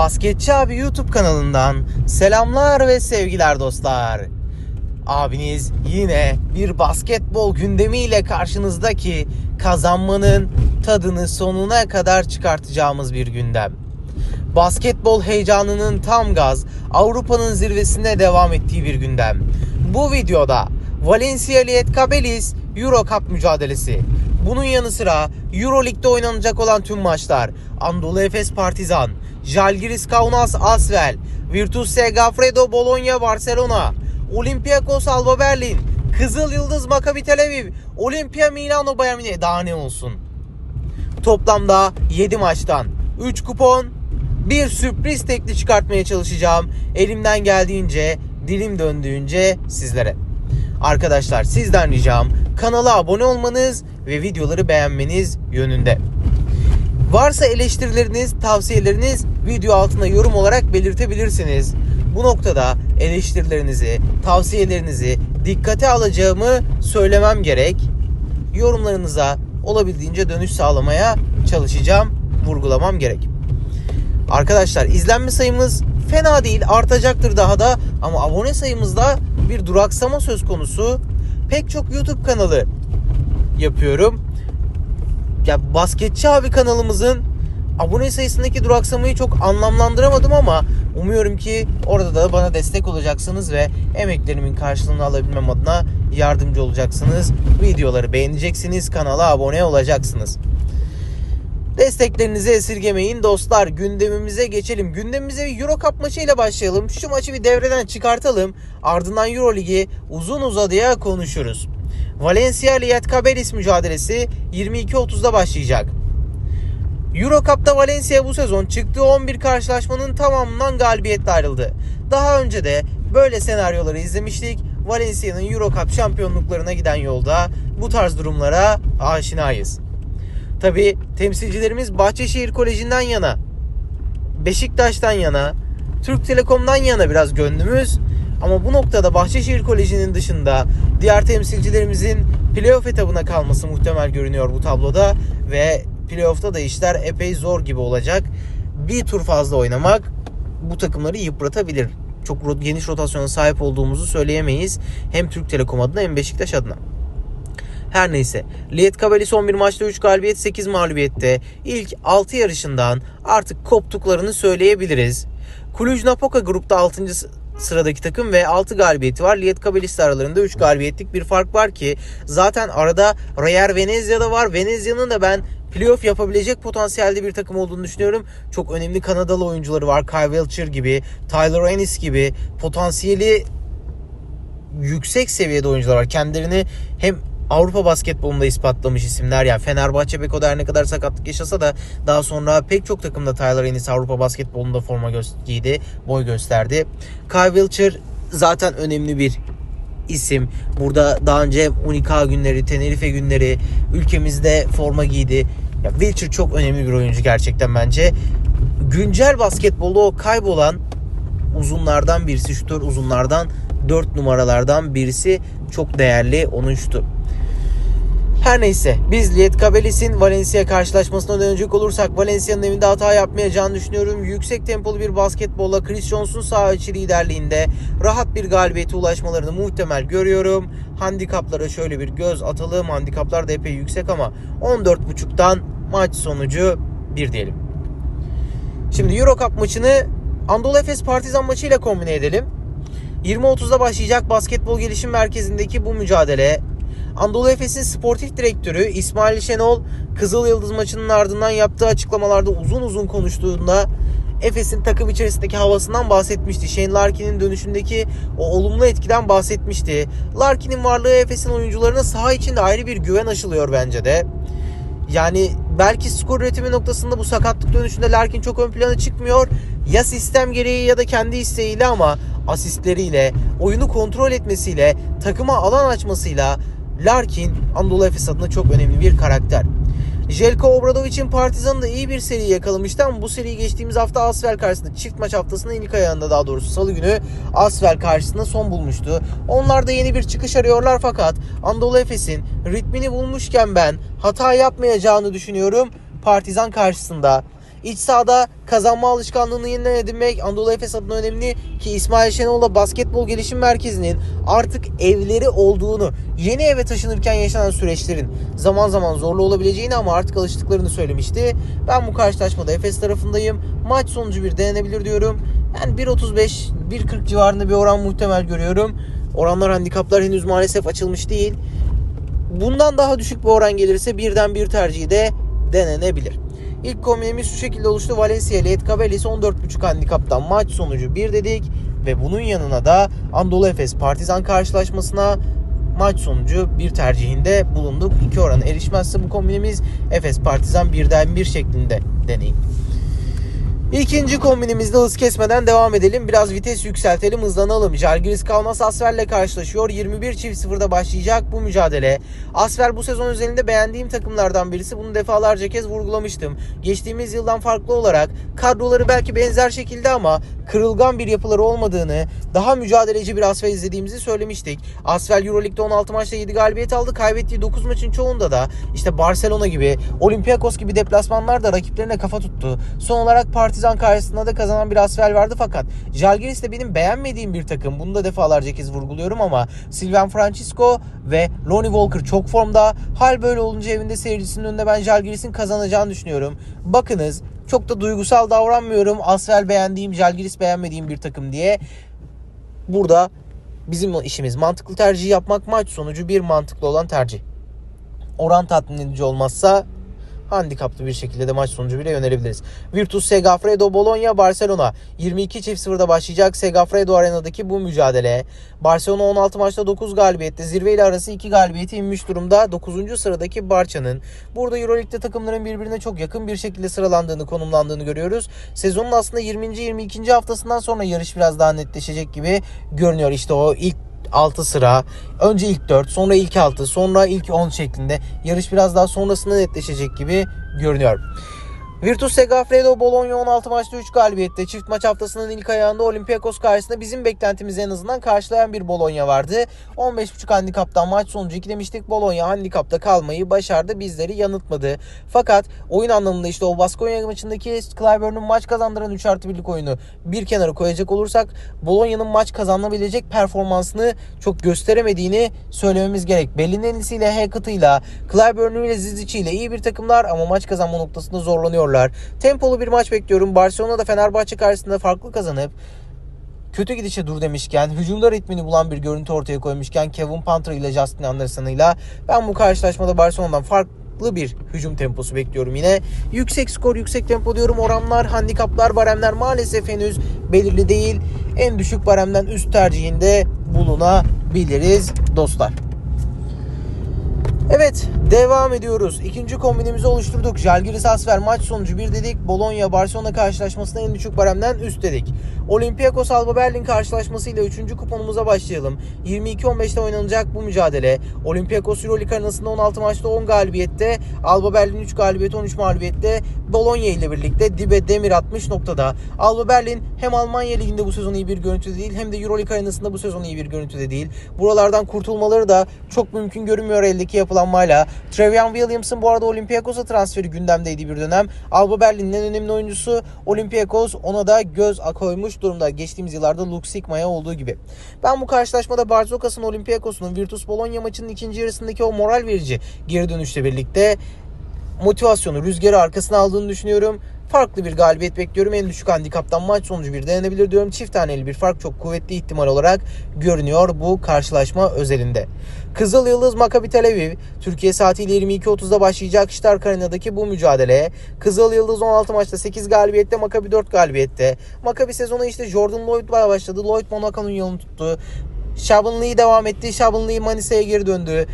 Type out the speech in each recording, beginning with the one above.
Basketçi abi YouTube kanalından selamlar ve sevgiler dostlar. Abiniz yine bir basketbol gündemiyle karşınızdaki kazanmanın tadını sonuna kadar çıkartacağımız bir gündem. Basketbol heyecanının tam gaz Avrupa'nın zirvesine devam ettiği bir gündem. Bu videoda Valencia Lietkabelis Euro Cup mücadelesi. Bunun yanı sıra Euro Lig'de oynanacak olan tüm maçlar, Anadolu Efes Partizan, Žalgiris Kaunas Asvel, Virtus Segafredo Bologna Barcelona, Olympiakos Alba Berlin, Kızıl Yıldız Maccabi Tel Aviv, Olimpia Milano Bayern Münih daha ne olsun. Toplamda 7 maçtan 3 kupon, bir sürpriz tekli çıkartmaya çalışacağım. Elimden geldiğince, dilim döndüğünce sizlere. Arkadaşlar sizden ricam kanala abone olmanız ve videoları beğenmeniz yönünde. Varsa eleştirileriniz, tavsiyeleriniz video altına yorum olarak belirtebilirsiniz. Bu noktada eleştirilerinizi, tavsiyelerinizi dikkate alacağımı söylemem gerek. Yorumlarınıza olabildiğince dönüş sağlamaya çalışacağım, vurgulamam gerek. Arkadaşlar izlenme sayımız fena değil, artacaktır daha da ama abone sayımızda bir duraksama söz konusu. Pek çok YouTube kanalı yapıyorum ya basketçi abi kanalımızın abone sayısındaki duraksamayı çok anlamlandıramadım ama umuyorum ki orada da bana destek olacaksınız ve emeklerimin karşılığını alabilmem adına yardımcı olacaksınız. Videoları beğeneceksiniz, kanala abone olacaksınız. Desteklerinizi esirgemeyin dostlar. Gündemimize geçelim. Gündemimize bir Euro Cup maçıyla başlayalım. Şu maçı bir devreden çıkartalım. Ardından Euro Ligi uzun uzadıya konuşuruz. Valencia Lietkabelis mücadelesi 22.30'da başlayacak. Euro Cup'ta Valencia bu sezon çıktığı 11 karşılaşmanın tamamından galibiyetle ayrıldı. Daha önce de böyle senaryoları izlemiştik. Valencia'nın Euro Cup şampiyonluklarına giden yolda bu tarz durumlara aşinayız. Tabi temsilcilerimiz Bahçeşehir Koleji'nden yana, Beşiktaş'tan yana, Türk Telekom'dan yana biraz gönlümüz. Ama bu noktada Bahçeşehir Koleji'nin dışında diğer temsilcilerimizin playoff etabına kalması muhtemel görünüyor bu tabloda. Ve playoff'ta da işler epey zor gibi olacak. Bir tur fazla oynamak bu takımları yıpratabilir. Çok geniş rotasyona sahip olduğumuzu söyleyemeyiz. Hem Türk Telekom adına hem Beşiktaş adına. Her neyse. Lietkabelis son bir maçta 3 galibiyet 8 mağlubiyette ilk 6 yarışından artık koptuklarını söyleyebiliriz. Cluj Napoca grupta 6. sıradaki takım ve 6 galibiyeti var. Lietkabelis aralarında 3 galibiyetlik bir fark var ki zaten arada Reyer Venezia da var. Venezia'nın da ben playoff yapabilecek potansiyelde bir takım olduğunu düşünüyorum. Çok önemli Kanadalı oyuncuları var. Kyle Welcher gibi, Tyler Ennis gibi potansiyeli yüksek seviyede oyuncular var. Kendilerini hem Avrupa basketbolunda ispatlamış isimler yani Fenerbahçe Beko'da her ne kadar sakatlık yaşasa da daha sonra pek çok takımda Tyler Ennis Avrupa basketbolunda forma giydi, boy gösterdi. Kyle Wilcher zaten önemli bir isim. Burada daha önce Unica günleri, Tenerife günleri ülkemizde forma giydi. Ya Wilcher çok önemli bir oyuncu gerçekten bence. Güncel basketbolda o kaybolan uzunlardan birisi, şutör uzunlardan 4 numaralardan birisi çok değerli onun şutu. Her neyse biz Lietkabelis'in Valencia karşılaşmasına dönecek olursak Valencia'nın evinde hata yapmayacağını düşünüyorum. Yüksek tempolu bir basketbolla Chris Jones'un sağ içi liderliğinde rahat bir galibiyete ulaşmalarını muhtemel görüyorum. Handikaplara şöyle bir göz atalım. Handikaplar da epey yüksek ama 14.5'tan maç sonucu 1 diyelim. Şimdi Euro Cup maçını Anadolu Efes Partizan maçıyla kombine edelim. 20.30'da başlayacak basketbol gelişim merkezindeki bu mücadele Anadolu Efes'in sportif direktörü İsmail Şenol Kızıl Yıldız maçının ardından yaptığı açıklamalarda uzun uzun konuştuğunda Efes'in takım içerisindeki havasından bahsetmişti. Shane Larkin'in dönüşündeki o olumlu etkiden bahsetmişti. Larkin'in varlığı Efes'in oyuncularına saha içinde ayrı bir güven aşılıyor bence de. Yani belki skor üretimi noktasında bu sakatlık dönüşünde Larkin çok ön plana çıkmıyor. Ya sistem gereği ya da kendi isteğiyle ama asistleriyle, oyunu kontrol etmesiyle, takıma alan açmasıyla Larkin Anadolu Efes adına çok önemli bir karakter. Jelko Obradovic'in Partizan'ı da iyi bir seri yakalamıştı ama bu seriyi geçtiğimiz hafta Asvel karşısında çift maç haftasının ilk ayağında daha doğrusu salı günü Asvel karşısında son bulmuştu. Onlar da yeni bir çıkış arıyorlar fakat Anadolu Efes'in ritmini bulmuşken ben hata yapmayacağını düşünüyorum Partizan karşısında. İç sahada kazanma alışkanlığını yeniden edinmek Anadolu Efes adına önemli ki İsmail Şenol'la basketbol gelişim merkezinin artık evleri olduğunu, yeni eve taşınırken yaşanan süreçlerin zaman zaman zorlu olabileceğini ama artık alıştıklarını söylemişti. Ben bu karşılaşmada Efes tarafındayım. Maç sonucu bir denenebilir diyorum. Yani 1.35, 1.40 civarında bir oran muhtemel görüyorum. Oranlar handikaplar henüz maalesef açılmış değil. Bundan daha düşük bir oran gelirse birden bir tercihi de denenebilir. İlk kombinemiz şu şekilde oluştu. Valencia ile Etkabelis 14.5 handikaptan maç sonucu 1 dedik. Ve bunun yanına da Anadolu Efes Partizan karşılaşmasına maç sonucu bir tercihinde bulunduk. İki orana erişmezse bu kombinemiz Efes Partizan birden bir şeklinde deneyin. İkinci kombinimizde hız kesmeden devam edelim. Biraz vites yükseltelim, hızlanalım. Jalgiris Kaunas Asfer'le karşılaşıyor. 21 çift sıfırda başlayacak bu mücadele. Asfer bu sezon özelinde beğendiğim takımlardan birisi. Bunu defalarca kez vurgulamıştım. Geçtiğimiz yıldan farklı olarak kadroları belki benzer şekilde ama kırılgan bir yapıları olmadığını, daha mücadeleci bir Asfer izlediğimizi söylemiştik. Asfer Euroleague'de 16 maçta 7 galibiyet aldı. Kaybettiği 9 maçın çoğunda da işte Barcelona gibi, Olympiakos gibi deplasmanlarda rakiplerine kafa tuttu. Son olarak Partizan karşısında da kazanan bir Asfer vardı fakat Jalgiris de benim beğenmediğim bir takım. Bunu da defalarca kez vurguluyorum ama Sylvain Francisco ve Lonnie Walker çok formda. Hal böyle olunca evinde seyircisinin önünde ben Jalgiris'in kazanacağını düşünüyorum. Bakınız çok da duygusal davranmıyorum. Asfer beğendiğim, Jalgiris beğenmediğim bir takım diye. Burada bizim işimiz mantıklı tercih yapmak. Maç sonucu bir mantıklı olan tercih. Oran tatmin edici olmazsa handikaplı bir şekilde de maç sonucu bile yönelebiliriz. Virtus Segafredo Bologna Barcelona 22 çift sıfırda başlayacak Segafredo Arena'daki bu mücadele. Barcelona 16 maçta 9 galibiyette zirve arası 2 galibiyeti inmiş durumda. 9. sıradaki Barça'nın. Burada Euroleague'de takımların birbirine çok yakın bir şekilde sıralandığını, konumlandığını görüyoruz. Sezonun aslında 20. 22. haftasından sonra yarış biraz daha netleşecek gibi görünüyor. İşte o ilk 6 sıra. Önce ilk 4, sonra ilk 6, sonra ilk 10 şeklinde. Yarış biraz daha sonrasında netleşecek gibi görünüyor. Virtus Segafredo Bologna 16 maçta 3 galibiyette. Çift maç haftasının ilk ayağında Olympiakos karşısında bizim beklentimizi en azından karşılayan bir Bologna vardı. 15.5 handikaptan maç sonucu 2 demiştik. Bologna handikapta kalmayı başardı. Bizleri yanıltmadı. Fakat oyun anlamında işte o Baskonya maçındaki Clyburn'un maç kazandıran 3 artı 1'lik oyunu bir kenara koyacak olursak Bologna'nın maç kazanabilecek performansını çok gösteremediğini söylememiz gerek. Bellinelli ile Hackett'ıyla Clyburn ile Zizic ile iyi bir takımlar ama maç kazanma noktasında zorlanıyor oynuyorlar. Tempolu bir maç bekliyorum. Barcelona da Fenerbahçe karşısında farklı kazanıp kötü gidişe dur demişken, hücumda ritmini bulan bir görüntü ortaya koymuşken Kevin Panther ile Justin Anderson ile ben bu karşılaşmada Barcelona'dan farklı bir hücum temposu bekliyorum yine. Yüksek skor, yüksek tempo diyorum. Oranlar, handikaplar, baremler maalesef henüz belirli değil. En düşük baremden üst tercihinde bulunabiliriz dostlar. Evet devam ediyoruz. İkinci kombinimizi oluşturduk. Jalgiris Asfer maç sonucu bir dedik. Bologna Barcelona karşılaşmasında en düşük baremden üst dedik. Olympiakos Alba Berlin karşılaşmasıyla 3. kuponumuza başlayalım. 22-15'te oynanacak bu mücadele. Olympiakos Euroleague arenasında 16 maçta 10 galibiyette. Alba Berlin 3 galibiyet 13 mağlubiyette. Bologna ile birlikte dibe demir atmış noktada. Alba Berlin hem Almanya Ligi'nde bu sezon iyi bir görüntüde değil hem de Euroleague arenasında bu sezon iyi bir görüntüde değil. Buralardan kurtulmaları da çok mümkün görünmüyor eldeki yapılanmayla. Trevian Williams'ın bu arada Olympiakos'a transferi gündemdeydi bir dönem. Alba Berlin'in en önemli oyuncusu Olympiakos ona da göz koymuş durumda. Geçtiğimiz yıllarda Luke Sigma'ya olduğu gibi. Ben bu karşılaşmada Barzokas'ın Olympiakos'un Virtus Bologna maçının ikinci yarısındaki o moral verici geri dönüşle birlikte motivasyonu, rüzgarı arkasına aldığını düşünüyorum. Farklı bir galibiyet bekliyorum. En düşük handikaptan maç sonucu bir denenebilir diyorum. Çift taneli bir fark çok kuvvetli ihtimal olarak görünüyor bu karşılaşma özelinde. Kızıl Yıldız Maccabi Tel Aviv Türkiye saatiyle 22.30'da başlayacak Stark Arena'daki bu mücadele. Kızıl Yıldız 16 maçta 8 galibiyette Maccabi 4 galibiyette. Maccabi sezonu işte Jordan Lloyd'la başladı. Lloyd Monaco'nun yolunu tuttu. Lee devam etti. Shaban Lee Manisa'ya geri döndü.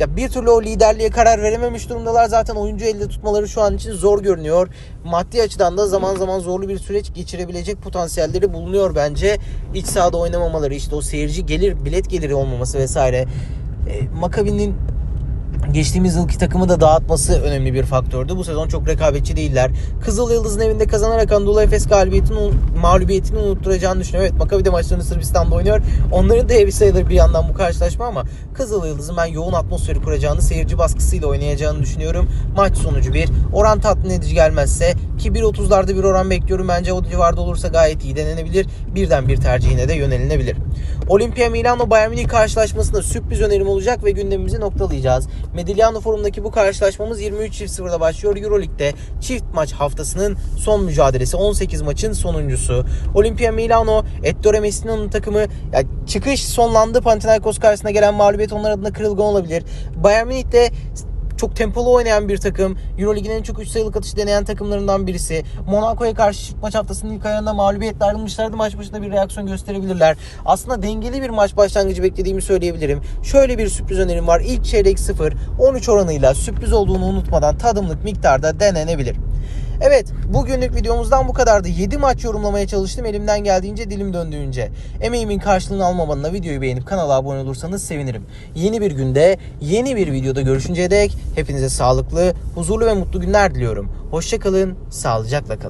Ya bir türlü o liderliğe karar verememiş durumdalar. Zaten oyuncu elde tutmaları şu an için zor görünüyor. Maddi açıdan da zaman zaman zorlu bir süreç geçirebilecek potansiyelleri bulunuyor bence. İç sahada oynamamaları işte o seyirci gelir, bilet geliri olmaması vesaire. E, Makabi'nin Geçtiğimiz yılki takımı da dağıtması önemli bir faktördü. Bu sezon çok rekabetçi değiller. Kızıl Yıldız'ın evinde kazanarak Anadolu Efes galibiyetini, mağlubiyetini unutturacağını düşünüyorum. Evet Maccabi de maçlarını Sırbistan'da oynuyor. Onların da evi sayılır bir yandan bu karşılaşma ama Kızıl Yıldız'ın ben yoğun atmosferi kuracağını, seyirci baskısıyla oynayacağını düşünüyorum. Maç sonucu bir. Oran tatmin edici gelmezse ki 1.30'larda bir oran bekliyorum. Bence o civarda olursa gayet iyi denenebilir. Birden bir tercihine de yönelinebilir. Olimpia Milano Bayern Münih karşılaşmasında sürpriz önerim olacak ve gündemimizi noktalayacağız. Medigliano Forum'daki bu karşılaşmamız 23.00'da başlıyor. Euroleague'de çift maç haftasının son mücadelesi. 18 maçın sonuncusu. Olimpia Milano, Ettore Messina'nın takımı ya çıkış sonlandı. Panathinaikos karşısına gelen mağlubiyet onlar adına kırılgan olabilir. Bayern Münih de çok tempolu oynayan bir takım. Eurolig'in en çok 3 sayılık atışı deneyen takımlarından birisi. Monaco'ya karşı maç haftasının ilk ayağında mağlubiyetle ayrılmışlardı. Maç başında bir reaksiyon gösterebilirler. Aslında dengeli bir maç başlangıcı beklediğimi söyleyebilirim. Şöyle bir sürpriz önerim var. İlk çeyrek 0, 13 oranıyla sürpriz olduğunu unutmadan tadımlık miktarda denenebilir. Evet bugünlük videomuzdan bu kadardı. 7 maç yorumlamaya çalıştım elimden geldiğince dilim döndüğünce. Emeğimin karşılığını almamanla videoyu beğenip kanala abone olursanız sevinirim. Yeni bir günde yeni bir videoda görüşünceye dek hepinize sağlıklı, huzurlu ve mutlu günler diliyorum. Hoşçakalın, sağlıcakla kalın.